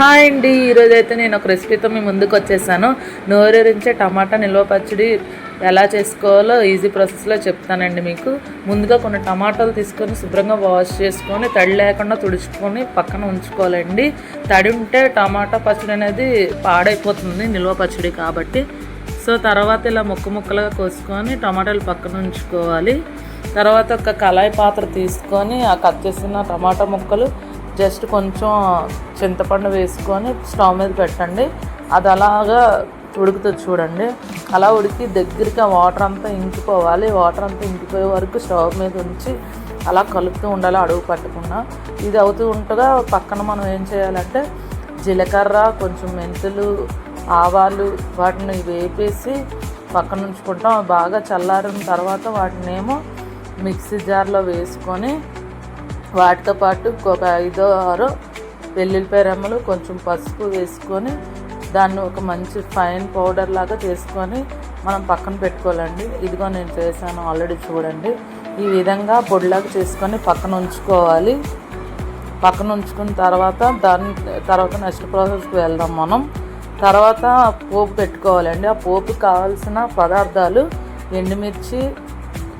Hi అండి. ఈరోజు అయితే నేను ఒక రెసిపీతో మీ ముందుకు వచ్చేసాను. నోరూరించే టమాటా నిల్వ పచ్చడి ఎలా చేసుకోవాలో ఈజీ ప్రాసెస్లో చెప్తానండి మీకు. ముందుగా కొన్ని టమాటాలు తీసుకొని శుభ్రంగా వాష్ చేసుకొని తడి లేకుండా తుడుచుకొని పక్కన ఉంచుకోవాలండి. తడి ఉంటే టమాటా పచ్చడి అనేది పాడైపోతుంది నిల్వ పచ్చడి కాబట్టి. సో తర్వాత ఇలా ముక్క ముక్కలుగా కోసుకొని టమాటాలు పక్కన ఉంచుకోవాలి. తర్వాత ఒక కళాయి పాత్ర తీసుకొని ఆ కట్ చేసిన టమాటా ముక్కలు జస్ట్ కొంచెం చింతపండు వేసుకొని స్టవ్ మీద పెట్టండి. అది అలాగా ఉడుకుతుంది చూడండి. అలా ఉడికి దగ్గరికి ఆ వాటర్ అంతా ఇంకిపోవాలి. వాటర్ అంతా ఇంకిపోయే వరకు స్టవ్ మీద ఉంచి అలా కలుపుతూ ఉండాలి అడుగు పట్టకుండా ఇది అవుతూ ఉండగా పక్కన మనం ఏం చేయాలంటే జీలకర్ర కొంచెం మెంతులు ఆవాలు వాటిని వేపేసి పక్కన ఉంచుకుంటాం. బాగా చల్లారిన తర్వాత వాటిని ఏమో మిక్సీ జార్లో వేసుకొని వాటితో పాటు ఒక ఐదో ఆరో వెల్లుల్లిపాయ రెమ్మలు కొంచెం పసుపు వేసుకొని దాన్ని ఒక మంచి ఫైన్ పౌడర్ లాగా చేసుకొని మనం పక్కన పెట్టుకోవాలండి. ఇదిగో నేను చేశాను ఆల్రెడీ చూడండి. ఈ విధంగా పొడిలాగా చేసుకొని పక్కన ఉంచుకోవాలి. పక్కన ఉంచుకున్న తర్వాత దాని తర్వాత నెక్స్ట్ ప్రాసెస్కి వెళ్దాం మనం. తర్వాత పోపు పెట్టుకోవాలండి. ఆ పోపుకి కావాల్సిన పదార్థాలు ఎండుమిర్చి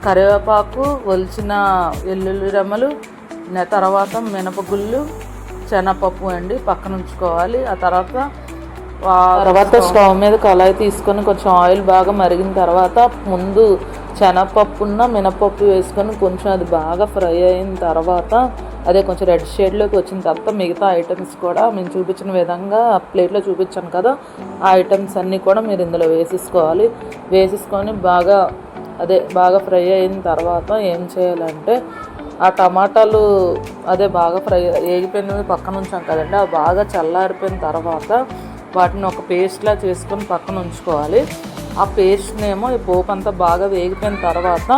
కరివేపాకు ఒలిచిన వెల్లుల్లి రెమ్మలు తర్వాత మినపగుళ్ళు శనగపప్పు అండి పక్కన ఉంచుకోవాలి. ఆ తర్వాత ఆ తర్వాత స్టవ్ మీద కళాయి తీసుకొని కొంచెం ఆయిల్ బాగా మరిగిన తర్వాత ముందు శనగపప్పున్న మినపప్పు వేసుకొని కొంచెం అది బాగా ఫ్రై అయిన తర్వాత అదే కొంచెం రెడ్ షేడ్లోకి వచ్చిన తర్వాత మిగతా ఐటమ్స్ కూడా మేము చూపించిన విధంగా ప్లేట్లో చూపించాను కదా ఆ ఐటమ్స్ అన్నీ కూడా మీరు ఇందులో వేసేసుకోవాలి. వేసేసుకొని బాగా అదే బాగా ఫ్రై అయిన తర్వాత ఏం చేయాలంటే ఆ టమాటాలు అదే బాగా ఫ్రై వేగిపోయినవి పక్కన ఉంచాం కదండి. అవి బాగా చల్లారిపోయిన తర్వాత వాటిని ఒక పేస్ట్లా చేసుకొని పక్కన ఉంచుకోవాలి. ఆ పేస్ట్నేమో ఈ పోపు అంతా బాగా వేగిపోయిన తర్వాత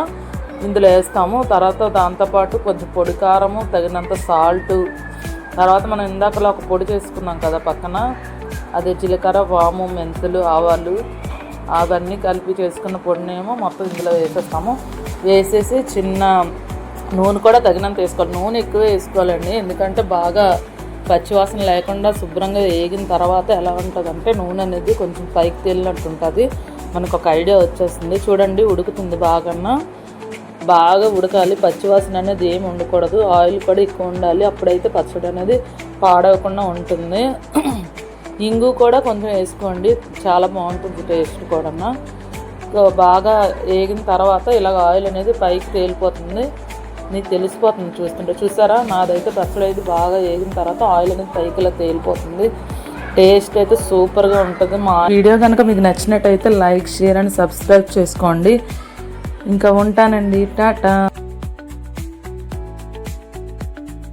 ఇందులో వేస్తాము. తర్వాత దాంతోపాటు కొంచెం పొడి కారము తగినంత సాల్టు తర్వాత మనం ఇందాకలో ఒక పొడి చేసుకున్నాం కదా పక్కన. అదే జీలకర్ర వాము మెంతులు ఆవాలు అవన్నీ కలిపి చేసుకున్న పొడినేమో మొత్తం ఇందులో వేసేస్తాము. వేసేసి చిన్న నూనె కూడా తగినంత వేసుకోవాలి. నూనె ఎక్కువ వేసుకోవాలండి. ఎందుకంటే బాగా పచ్చివాసన లేకుండా శుభ్రంగా వేగిన తర్వాత ఎలా ఉంటుందంటే నూనె అనేది కొంచెం పైకి తేలినట్టు ఉంటుంది. మనకు ఒక ఐడియా వచ్చేస్తుంది. చూడండి ఉడుకుతుంది బాగా బాగా ఉడకాలి. పచ్చివాసన అనేది ఏమి ఉండకూడదు. ఆయిల్ కూడా ఎక్కువ ఉండాలి. అప్పుడైతే పచ్చడి అనేది పాడవకుండా ఉంటుంది. ఇంగు కూడా కొంచెం వేసుకోండి. చాలా బాగుంటుంది టేస్ట్ కూడా సో బాగా వేగిన తర్వాత ఇలాగ ఆయిల్ అనేది పైకి తేలిపోతుంది. నీకు తెలిసిపోతుంది చూస్తుంటే. చూసారా? నాదైతే పచ్చడి అయితే బాగా వేగిన తర్వాత ఆయిల్ అనేది పైకిలా తేలిపోతుంది. టేస్ట్ అయితే సూపర్గా ఉంటుంది. మా వీడియో కనుక మీకు నచ్చినట్టయితే లైక్ షేర్ అండ్ సబ్స్క్రైబ్ చేసుకోండి. ఇంకా ఉంటానండి. టాటా.